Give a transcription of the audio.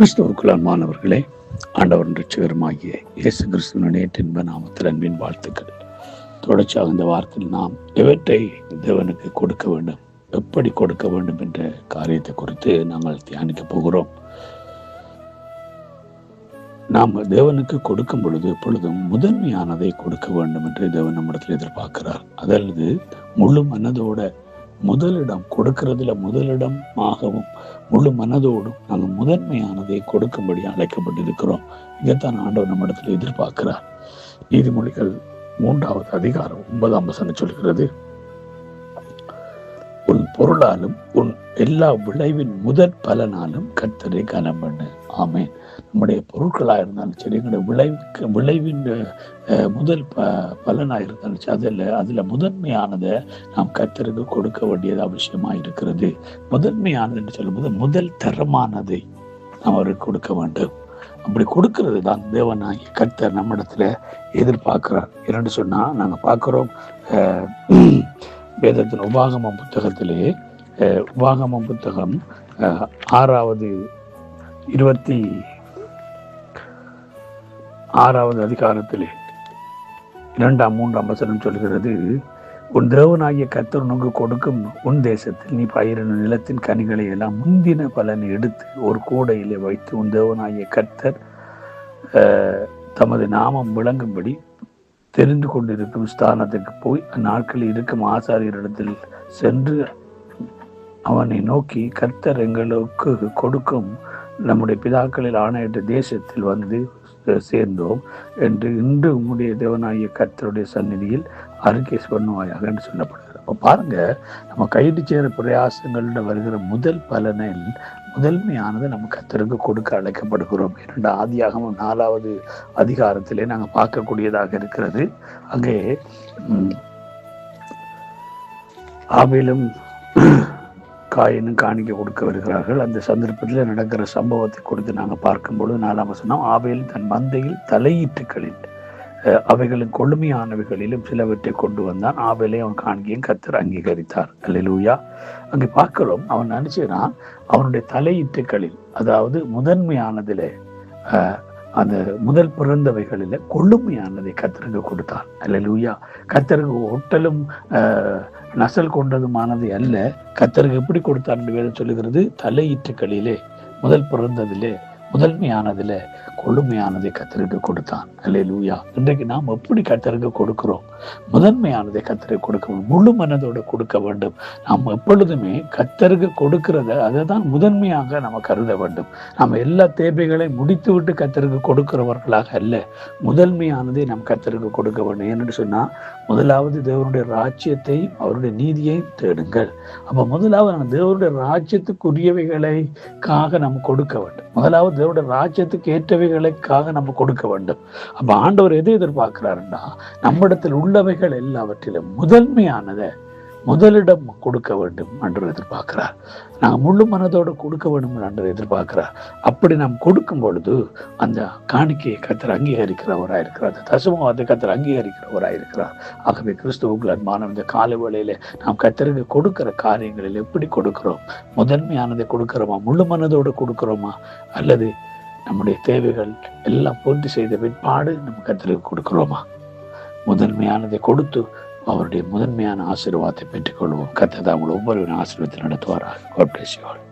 கிறிஸ்துவுக்குள் அன்பானவர்களே ஆண்டவர் ரட்சகருமாகிய இயேசு கிறிஸ்துவின் இன்ப நாமத்தில் அன்பின் வாழ்த்துக்கள். தொடர்ச்சியாக இந்த வார்த்தையில் நாம் எவற்றை தேவனுக்கு கொடுக்க வேண்டும் எப்படி கொடுக்க வேண்டும் என்ற காரியத்தை குறித்து நாங்கள் தியானிக்க போகிறோம். நாம் தேவனுக்கு கொடுக்கும் பொழுது எப்பொழுதும் முதன்மையானதை கொடுக்க வேண்டும் என்று தேவன் நம்மிடத்தில் எதிர்பார்க்கிறார். அதாவது முழு மனதோட முதலிடம் கொடுக்கிறதுல முதலிடமாகவும் முழு மனதோடும் நாங்கள் முதன்மையானதை கொடுக்கும்படி அழைக்கப்பட்டிருக்கிறோம். இதைத்தான் ஆண்டவர் நம்மிடத்தில் எதிர்பார்க்கிறார். நீதிமொழிகள் மூன்றாவது அதிகாரம் ஒன்பதாம் வசனம் சொல்கிறது உன் பொருளாலும் உன் எல்லா விளைவின் முதற் பலனாலும் கர்த்தரை கனம் பண்ணு ஆமேன். நம்முடைய பொருட்களாக இருந்தாலும் சரி எங்களுடைய விளைவுக்கு விளைவின் முதல் ப பலனாக இருந்தாலும் சரி அதில் அதில் முதன்மையானதை நாம் கர்த்தருக்கு கொடுக்க வேண்டியது அவசியமாக இருக்கிறது. முதன்மையானது என்று சொல்லும்போது முதல் தரமானதை நாம் அவருக்கு கொடுக்க வேண்டும். அப்படி கொடுக்கறது தான் தேவனாகி கர்த்தர் நம்மிடத்துல எதிர்பார்க்கிறார். இரண்டு சொன்னால் நாங்கள் பார்க்குறோம் வேதத்தின் உபாகம புத்தகத்திலேயே அஹ், புத்தகம் ஆறாவது இருபத்தி ஆறாவது அதிகாரத்திலே இரண்டாம் மூன்றாம் வசனம் சொல்கிறது உன் தேவனாகிய கர்த்தர் உனக்கு கொடுக்கும் உன் தேசத்தில் நீ பயிரின நிலத்தின் கனிகளை எல்லாம் முந்தின பலனை எடுத்து ஒரு கூடையிலே வைத்து உன் தேவனாகிய கர்த்தர் அஹ், தமது நாமம் விளங்கும்படி தெரிந்து கொண்டிருக்கும் ஸ்தானத்துக்கு போய் அந்நாட்களில் இருக்கும் ஆசாரியரிடத்தில் சென்று அவனை நோக்கி கர்த்தர் எங்களுக்கு கொடுக்கும் நம்முடைய பிதாக்களில் ஆணையிட்ட தேசத்தில் வந்து சேர்ந்தோம் என்று இன்று உம்முடைய தேவனாகிய கர்த்தருடைய சந்நிதியில் அறிக்கை பண்ணுவாயாக என்று சொல்லப்படுகிறது. அப்போ பாருங்க நம்ம கைது சேர பிரயாசங்களில் வருகிற முதல் பலனில் முதன்மையானது நம்ம கர்த்தருக்கு கொடுக்க அழைக்கப்படுகிறோம். இரண்டு ஆதியாகவும் நாலாவது அதிகாரத்திலே நாங்கள் பார்க்கக்கூடியதாக இருக்கிறது. அங்கே ஆபிலும் காயினும் காணிக்க கொடுக்க வருகிறார்கள். அந்த சந்தர்ப்பத்தில் நடக்கிற சம்பவத்தை கொடுத்து நாங்கள் பார்க்கும்பொழுது நாலாம் வசனம் ஆபேல் தன் மந்தையில் தலையீட்டுகளில் அவைகளின் கொழுமையானவைகளிலும் சிலவற்றை கொண்டு வந்தான். ஆவையிலே அவன் காணிக்கையும் கத்தர் அங்கீகரித்தார். அல்லூயா அங்கே பார்க்கிறோம் அவன் நினைச்சான் அவனுடைய தலையீட்டுகளில் அதாவது முதன்மையானதிலே அந்த முதல் பிறந்தவைகளில் கொள்ளுமையானதை கத்தருக்கு அல்ல லூயா கத்தருக்கு ஒட்டலும் நசல் கொண்டதுமானது அல்ல கத்தருக்கு எப்படி கொடுத்தார் என்று வேதம் சொல்லுகிறது? தலையீற்றுக்களிலே முதல் பிறந்ததிலே முதன்மையானதுல கொழுமையானதை கத்தருக்கு கொடுத்தான். அல்லே லூயா இன்றைக்கு நாம் எப்படி கத்தருக்கு கொடுக்கிறோம்? முதன்மையானதை கத்தருக்கு கொடுக்க முழு மனதோட கொடுக்க வேண்டும். நாம் எப்பொழுதுமே கத்தருக்கு கொடுக்கிறத அதை தான் முதன்மையாக நம்ம கருத வேண்டும். நம்ம எல்லா தேவைகளையும் முடித்து விட்டு கத்தருக்கு கொடுக்கிறவர்களாக அல்ல. முதன்மையானதை நாம் கத்தருக்கு கொடுக்க வேண்டும். ஏன்னு சொன்னா முதலாவது தேவனுடைய ராஜ்யத்தையும் அவருடைய நீதியையும் தேடுங்கள். அப்ப முதலாவது நம்ம தேவனுடைய ராஜ்யத்துக்குரியவைகளைக்காக நம்ம கொடுக்க வேண்டும். முதலாவது தேவனுடைய ராஜ்யத்துக்கு ஏற்றவைகளுக்காக நம்ம கொடுக்க வேண்டும். அப்போ ஆண்டவர் எதை எதிர்பார்க்கிறாருன்னா நம்மிடத்தில் உள்ளவைகள் எல்லாவற்றிலும் முதன்மையானதை முதலிடம் கொடுக்க வேண்டும் என்று எதிர்பார்க்கிறார். நாங்கள் முழு மனதோடு கொடுக்க வேண்டும் என்று எதிர்பார்க்கிறார். அப்படி நாம் கொடுக்கும் பொழுது அந்த காணிக்கையை கத்தர் அங்கீகரிக்கிறவராக இருக்கிறார். அந்த அதை கத்தர் அங்கீகரிக்கிறவராக இருக்கிறார். ஆகவே கிறிஸ்துவுக்குள் அன்பான இந்த காலை வேளையில் நாம் கத்தருக்கு கொடுக்கிற காரியங்களில் எப்படி கொடுக்கிறோம்? முதன்மையானதை கொடுக்கிறோமா? முழு மனதோடு கொடுக்கிறோமா? அல்லது நம்முடைய தேவைகள் எல்லாம் பூர்த்தி செய்த பிற்பாடு நம்ம கத்தருக்கு கொடுக்கிறோமா? முதன்மையானதை கொடுத்து அவருடைய முதன்மையான ஆசீர்வாதத்தை பெற்றுக்கொள்வோம். கத்ததா உங்களை ஒவ்வொரு ஆசீர்வாதத்தை நடத்துவாராக.